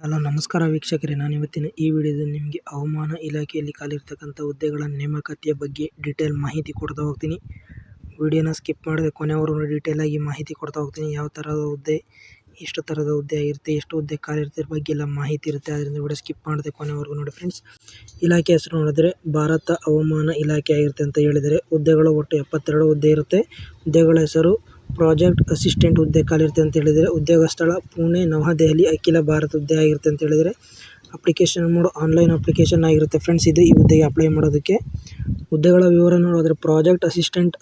Hello, ನಮಸ್ಕಾರ ವೀಕ್ಷಕರೇ. ನಾನು ಇವತ್ತಿನ ಈ ವಿಡಿಯೋದಲ್ಲಿ ನಿಮಗೆ ಹವಾಮಾನ ಇಲಾಖೆಯಲ್ಲಿ ಖಾಲಿರ್ತಕ್ಕಂಥ ಹುದ್ದೆಗಳ ನೇಮಕಾತಿಯ ಬಗ್ಗೆ ಡೀಟೇಲ್ ಮಾಹಿತಿ ಕೊಡ್ತಾ ಹೋಗ್ತೀನಿ. ವಿಡಿಯೋನ ಸ್ಕಿಪ್ ಮಾಡದೆ ಕೊನೆವರೆಗೂ ಆಗಿ ಮಾಹಿತಿ ಕೊಡ್ತಾ ಹೋಗ್ತೀನಿ. ಯಾವ ಥರದ ಹುದ್ದೆ, ಎಷ್ಟು ಥರದ ಹುದ್ದೆ ಆಗಿರುತ್ತೆ, ಎಷ್ಟು ಹುದ್ದೆ ಖಾಲಿ ಇರುತ್ತೆ ಬಗ್ಗೆ ಎಲ್ಲ ಮಾಹಿತಿ ಇರುತ್ತೆ. ಅದರಿಂದ ವಿಡಿಯೋ ಸ್ಕಿಪ್ ಮಾಡದೆ ಕೊನೆವರೆಗೂ ನೋಡಿ ಫ್ರೆಂಡ್ಸ್ ಇಲಾಖೆ ಹೆಸರು ನೋಡಿದ್ರೆ ಭಾರತ ಹವಾಮಾನ ಇಲಾಖೆ ಆಗಿರುತ್ತೆ ಅಂತ ಹೇಳಿದರೆ, ಹುದ್ದೆಗಳು ಒಟ್ಟು ಎಪ್ಪತ್ತೆರಡು ಹುದ್ದೆ ಇರುತ್ತೆ. ಹುದ್ದೆಗಳ ಹೆಸರು ಪ್ರಾಜೆಕ್ಟ್ ಅಸಿಸ್ಟೆಂಟ್ ಹುದ್ದೆ ಖಾಲಿರುತ್ತೆ ಅಂತ ಹೇಳಿದರೆ ಉದ್ಯೋಗ ಸ್ಥಳ ಪುಣೆ, ನವದೆಹಲಿ, ಅಖಿಲ ಭಾರತ ಹುದ್ದೆ ಆಗಿರುತ್ತೆ ಅಂತ ಹೇಳಿದರೆ ಅಪ್ಲಿಕೇಶನ್ ಮೋಡ್ ಆನ್ಲೈನ್ ಅಪ್ಲಿಕೇಶನ್ ಆಗಿರುತ್ತೆ. ಫ್ರೆಂಡ್ಸ್, ಇದು ಈ ಹುದ್ದೆಗೆ ಅಪ್ಲೈ ಮಾಡೋದಕ್ಕೆ. ಹುದ್ದೆಗಳ ವಿವರ ನೋಡೋದ್ರೆ ಪ್ರಾಜೆಕ್ಟ್ ಅಸಿಸ್ಟೆಂಟ್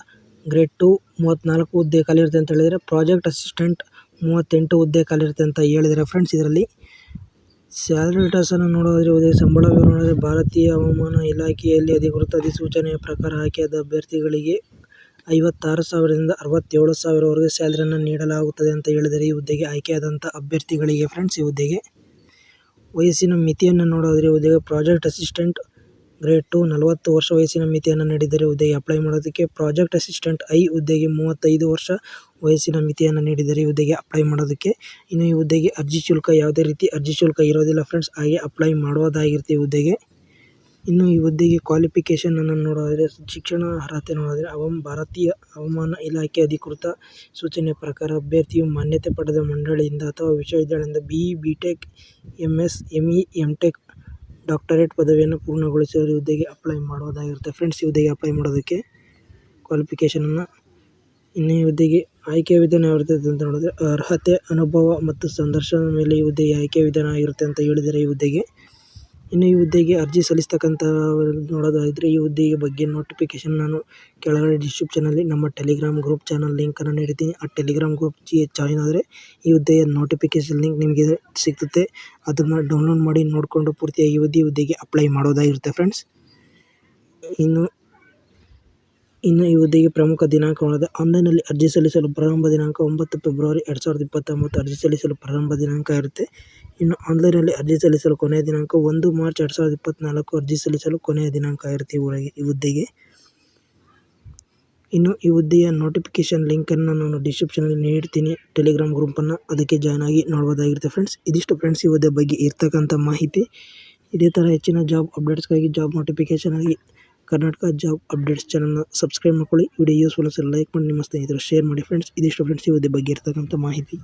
ಗ್ರೇಡ್ ಟು ಮೂವತ್ತ್ನಾಲ್ಕು ಹುದ್ದೆ ಖಾಲಿರುತ್ತೆ ಅಂತ ಹೇಳಿದರೆ, ಪ್ರಾಜೆಕ್ಟ್ ಅಸಿಸ್ಟೆಂಟ್ ಮೂವತ್ತೆಂಟು ಹುದ್ದೆ ಖಾಲಿರುತ್ತೆ ಅಂತ ಹೇಳಿದರೆ ಫ್ರೆಂಡ್ಸ್, ಇದರಲ್ಲಿ ಸ್ಯಾಲರಿ ಡೇಟಸನ್ನು ನೋಡೋದ್ರೆ ಉದಯ ಸಂಬಳ ವಿವರ ನೋಡಿದರೆ ಭಾರತೀಯ ಹವಾಮಾನ ಇಲಾಖೆಯಲ್ಲಿ ಅಧಿಕೃತ ಅಧಿಸೂಚನೆಯ ಪ್ರಕಾರ ಆಯ್ಕೆಯಾದ ಅಭ್ಯರ್ಥಿಗಳಿಗೆ ಐವತ್ತಾರು ಸಾವಿರದಿಂದ ಅರವತ್ತೇಳು ಸಾವಿರವರೆಗೆ ಸ್ಯಾಲರಿಯನ್ನು ನೀಡಲಾಗುತ್ತದೆ ಅಂತ ಹೇಳಿದರೆ ಈ ಹುದ್ದೆಗೆ ಆಯ್ಕೆಯಾದಂಥ ಅಭ್ಯರ್ಥಿಗಳಿಗೆ ಫ್ರೆಂಡ್ಸ್ ಈ ಹುದ್ದೆಗೆ ವಯಸ್ಸಿನ ಮಿತಿಯನ್ನು ನೋಡೋದ್ರೆ ಹುದ್ದೆಗೆ ಪ್ರಾಜೆಕ್ಟ್ ಅಸಿಸ್ಟೆಂಟ್ ಗ್ರೇಡ್ ಟು ನಲವತ್ತು ವರ್ಷ ವಯಸ್ಸಿನ ಮಿತಿಯನ್ನು ನೀಡಿದರೆ ಹುದ್ದೆಗೆ ಅಪ್ಲೈ ಮಾಡೋದಕ್ಕೆ ಪ್ರಾಜೆಕ್ಟ್ ಅಸಿಸ್ಟೆಂಟ್ ಐ ಹುದ್ದೆಗೆ ಮೂವತ್ತೈದು ವರ್ಷ ವಯಸ್ಸಿನ ಮಿತಿಯನ್ನು ನೀಡಿದರೆ ಹುದ್ದೆಗೆ ಅಪ್ಲೈ ಮಾಡೋದಕ್ಕೆ. ಇನ್ನು ಈ ಹುದ್ದೆಗೆ ಅರ್ಜಿ ಶುಲ್ಕ ಯಾವುದೇ ರೀತಿ ಅರ್ಜಿ ಶುಲ್ಕ ಇರೋದಿಲ್ಲ ಫ್ರೆಂಡ್ಸ್ ಹಾಗೆ ಅಪ್ಲೈ ಮಾಡೋದಾಗಿರ್ತೀವಿ ಹುದ್ದೆಗೆ. ಇನ್ನು ಈ ಹುದ್ದೆಗೆ ಕ್ವಾಲಿಫಿಕೇಷನನ್ನು ನೋಡೋದಾದರೆ ಶಿಕ್ಷಣ ಅರ್ಹತೆ ನೋಡಿದರೆ ಅವಮ್ ಭಾರತೀಯ ಹವಾಮಾನ ಇಲಾಖೆ ಅಧಿಕೃತ ಸೂಚನೆ ಪ್ರಕಾರ ಅಭ್ಯರ್ಥಿಯು ಮಾನ್ಯತೆ ಪಡೆದ ಮಂಡಳಿಯಿಂದ ಅಥವಾ ವಿಶ್ವವಿದ್ಯಾಲಯದಿಂದ B E, B tech, M S, M E, M tech, doctorate ಪದವಿಯನ್ನು ಪೂರ್ಣಗೊಳಿಸಿರುವ ಹುದ್ದೆಗೆ ಅಪ್ಲೈ ಮಾಡೋದಾಗಿರುತ್ತೆ ಫ್ರೆಂಡ್ಸ್ ಈ ಹುದ್ದೆಗೆ ಅಪ್ಲೈ ಮಾಡೋದಕ್ಕೆ ಕ್ವಾಲಿಫಿಕೇಷನನ್ನು ಇನ್ನು ಈ ಹುದ್ದೆಗೆ ಆಯ್ಕೆ ವಿಧಾನ ಯಾವಿರ್ತದೆ ಅಂತ ನೋಡಿದ್ರೆ ಅರ್ಹತೆ ಅನುಭವ ಮತ್ತು ಸಂದರ್ಶನದ ಮೇಲೆ ಈ ಹುದ್ದೆಗೆ ಆಯ್ಕೆ ವಿಧಾನ ಆಗಿರುತ್ತೆ ಅಂತ ಹೇಳಿದರೆ ಈ ಹುದ್ದೆಗೆ ಇನ್ನು ಈ ಹುದ್ದೆಗೆ ಅರ್ಜಿ ಸಲ್ಲಿಸ್ತಕ್ಕಂಥ ನೋಡೋದಾದರೆ ಈ ಹುದ್ದೆಯ ಬಗ್ಗೆ ನೋಟಿಫಿಕೇಷನ್ ನಾನು ಕೆಳಗಡೆ ಡಿಸ್ಕ್ರಿಪ್ಷನಲ್ಲಿ ನಮ್ಮ ಟೆಲಿಗ್ರಾಮ್ ಗ್ರೂಪ್ ಚಾನಲ್ ಲಿಂಕನ್ನು ನೀಡಿದ್ದೀನಿ. ಆ ಟೆಲಿಗ್ರಾಮ್ ಗ್ರೂಪ್ ಜಾಯಿನ್ ಆದರೆ ಈ ಹುದ್ದೆಯ ನೋಟಿಫಿಕೇಷನ್ ಲಿಂಕ್ ನಿಮಗೆ ಸಿಗ್ತದೆ. ಅದನ್ನು ಡೌನ್ಲೋಡ್ ಮಾಡಿ ನೋಡಿಕೊಂಡು ಪೂರ್ತಿಯಾಗಿ ಈ ಹುದ್ದೆ ಹುದ್ದೆಗೆ ಅಪ್ಲೈ ಮಾಡೋದಾಗಿರುತ್ತೆ ಫ್ರೆಂಡ್ಸ್ ಇನ್ನು ಇನ್ನು ಈ ಹುದ್ದೆಗೆ ಪ್ರಮುಖ ದಿನಾಂಕವಾದ ಆನ್ಲೈನಲ್ಲಿ ಅರ್ಜಿ ಸಲ್ಲಿಸಲು ಪ್ರಾರಂಭ ದಿನಾಂಕ ಒಂಬತ್ತು ಫೆಬ್ರವರಿ ಎರಡು ಸಾವಿರದ ಇಪ್ಪತ್ತೊಂಬತ್ತು. ಅರ್ಜಿ ಸಲ್ಲಿಸಲು ಪ್ರಾರಂಭ ದಿನಾಂಕ ಇರುತ್ತೆ. ಇನ್ನು ಆನ್ಲೈನಲ್ಲಿ ಅರ್ಜಿ ಸಲ್ಲಿಸಲು ಕೊನೆಯ ದಿನಾಂಕ ಒಂದು ಮಾರ್ಚ್ ಎರಡು ಸಾವಿರದ ಇಪ್ಪತ್ತ್ನಾಲ್ಕು ಅರ್ಜಿ ಸಲ್ಲಿಸಲು ಕೊನೆಯ ದಿನಾಂಕ ಇರುತ್ತೆ ಈ ಈ ಹುದ್ದೆಗೆ. ಇನ್ನು ಈ ಹುದ್ದೆಯ ನೋಟಿಫಿಕೇಷನ್ ಲಿಂಕನ್ನು ನಾನು ಡಿಸ್ಕ್ರಿಪ್ಷನಲ್ಲಿ ನೀಡ್ತೀನಿ. ಟೆಲಿಗ್ರಾಮ್ ಗ್ರೂಪನ್ನು ಅದಕ್ಕೆ ಜಾಯ್ನ್ ಆಗಿ ನೋಡ್ಬೋದಾಗಿರುತ್ತೆ ಫ್ರೆಂಡ್ಸ್ ಇದಿಷ್ಟು ಫ್ರೆಂಡ್ಸ್ ಈ ಹುದ್ದೆ ಬಗ್ಗೆ ಇರ್ತಕ್ಕಂಥ ಮಾಹಿತಿ. ಇದೇ ಥರ ಹೆಚ್ಚಿನ ಜಾಬ್ ಅಪ್ಡೇಟ್ಸ್ಗಾಗಿ ಜಾಬ್ ನೋಟಿಫಿಕೇಷನ್ ಆಗಿ ಕರ್ನಾಟಕ ಜಾಬ್ ಅಪ್ಡೇಟ್ಸ್ ಚಾನಲ್ನ ಸಬ್ಸ್ಕ್ರೈಬ್ ಮಾಡ್ಕೊಳ್ಳಿ. ವಿಡಿಯೋ ಯೂಸ್ಫುಲ್ ಲೈಕ್ ಮಾಡಿ, ನಿಮ್ಮ ಸ್ನೇಹಿತರು ಶೇರ್ ಮಾಡಿ. ಫ್ರೆಂಡ್ಸ್ ಇದಿಷ್ಟು ಫ್ರೆಂಡ್ಸ್ ಇವುದೇ ಬಗ್ಗೆ ಇರ್ತಕ್ಕಂಥ ಮಾಹಿತಿ.